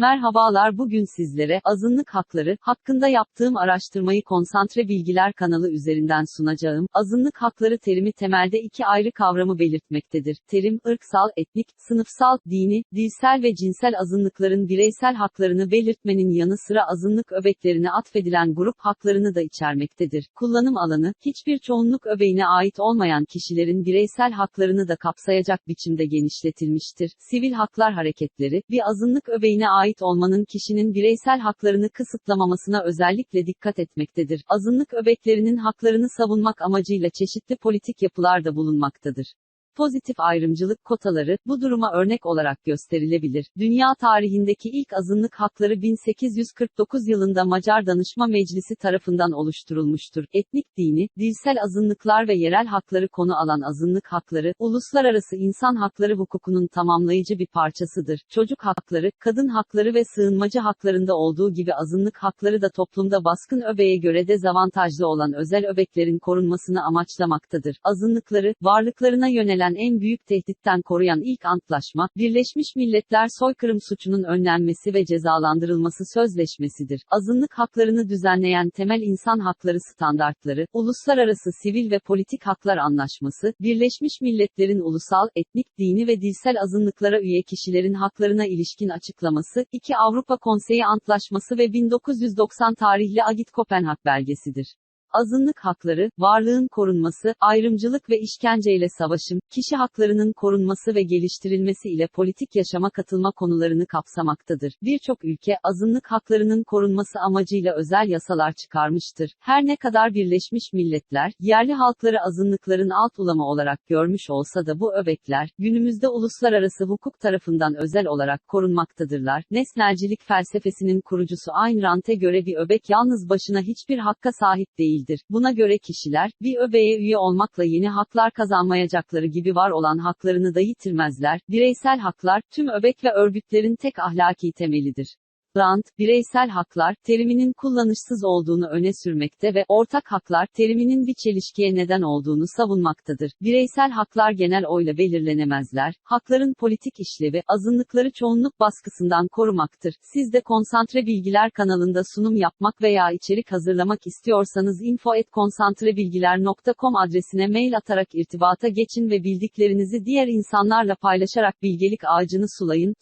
Merhabalar bugün sizlere, azınlık hakları, hakkında yaptığım araştırmayı Konsantre Bilgiler kanalı üzerinden sunacağım. Azınlık hakları terimi temelde iki ayrı kavramı belirtmektedir. Terim, ırksal, etnik, sınıfsal, dini, dilsel ve cinsel azınlıkların bireysel haklarını belirtmenin yanı sıra azınlık öbeklerine atfedilen grup haklarını da içermektedir. Kullanım alanı, hiçbir çoğunluk öbeğine ait olmayan kişilerin bireysel haklarını da kapsayacak biçimde genişletilmiştir. Sivil haklar hareketleri, bir azınlık öbeğine ait olmanın kişinin bireysel haklarını kısıtlamamasına özellikle dikkat etmektedir. Azınlık öbeklerinin haklarını savunmak amacıyla çeşitli politik yapılarda bulunmaktadır. Pozitif ayrımcılık kotaları, bu duruma örnek olarak gösterilebilir. Dünya tarihindeki ilk azınlık hakları 1849 yılında Macar Danışma Meclisi tarafından oluşturulmuştur. Etnik dini, dilsel azınlıklar ve yerel hakları konu alan azınlık hakları, uluslararası insan hakları hukukunun tamamlayıcı bir parçasıdır. Çocuk hakları, kadın hakları ve sığınmacı haklarında olduğu gibi azınlık hakları da toplumda baskın öbeğe göre dezavantajlı olan özel öbeklerin korunmasını amaçlamaktadır. Azınlıkları, varlıklarına yönelen en büyük tehditten koruyan ilk antlaşma, Birleşmiş Milletler soykırım suçunun önlenmesi ve cezalandırılması sözleşmesidir. Azınlık haklarını düzenleyen temel insan hakları standartları, Uluslararası Sivil ve Politik Haklar Anlaşması, Birleşmiş Milletler'in ulusal, etnik, dini ve dilsel azınlıklara üye kişilerin haklarına ilişkin açıklaması, 2 Avrupa Konseyi Antlaşması ve 1990 tarihli Agit Kopenhag belgesidir. Azınlık hakları, varlığın korunması, ayrımcılık ve işkenceyle savaşım, kişi haklarının korunması ve geliştirilmesi ile politik yaşama katılma konularını kapsamaktadır. Birçok ülke, azınlık haklarının korunması amacıyla özel yasalar çıkarmıştır. Her ne kadar Birleşmiş Milletler, yerli halkları azınlıkların alt ulama olarak görmüş olsa da bu öbekler, günümüzde uluslararası hukuk tarafından özel olarak korunmaktadırlar. Nesnelcilik felsefesinin kurucusu Ayn Rand'e göre bir öbek yalnız başına hiçbir hakka sahip değil değildir. Buna göre kişiler, bir öbeğe üye olmakla yeni haklar kazanmayacakları gibi var olan haklarını da yitirmezler. Bireysel haklar, tüm öbek ve örgütlerin tek ahlaki temelidir. Rand, bireysel haklar, teriminin kullanışsız olduğunu öne sürmekte ve ortak haklar, teriminin bir çelişkiye neden olduğunu savunmaktadır. Bireysel haklar genel oyla belirlenemezler. Hakların politik işlevi, azınlıkları çoğunluk baskısından korumaktır. Siz de Konsantre Bilgiler kanalında sunum yapmak veya içerik hazırlamak istiyorsanız info@konsantrebilgiler.com adresine mail atarak irtibata geçin ve bildiklerinizi diğer insanlarla paylaşarak bilgelik ağacını sulayın.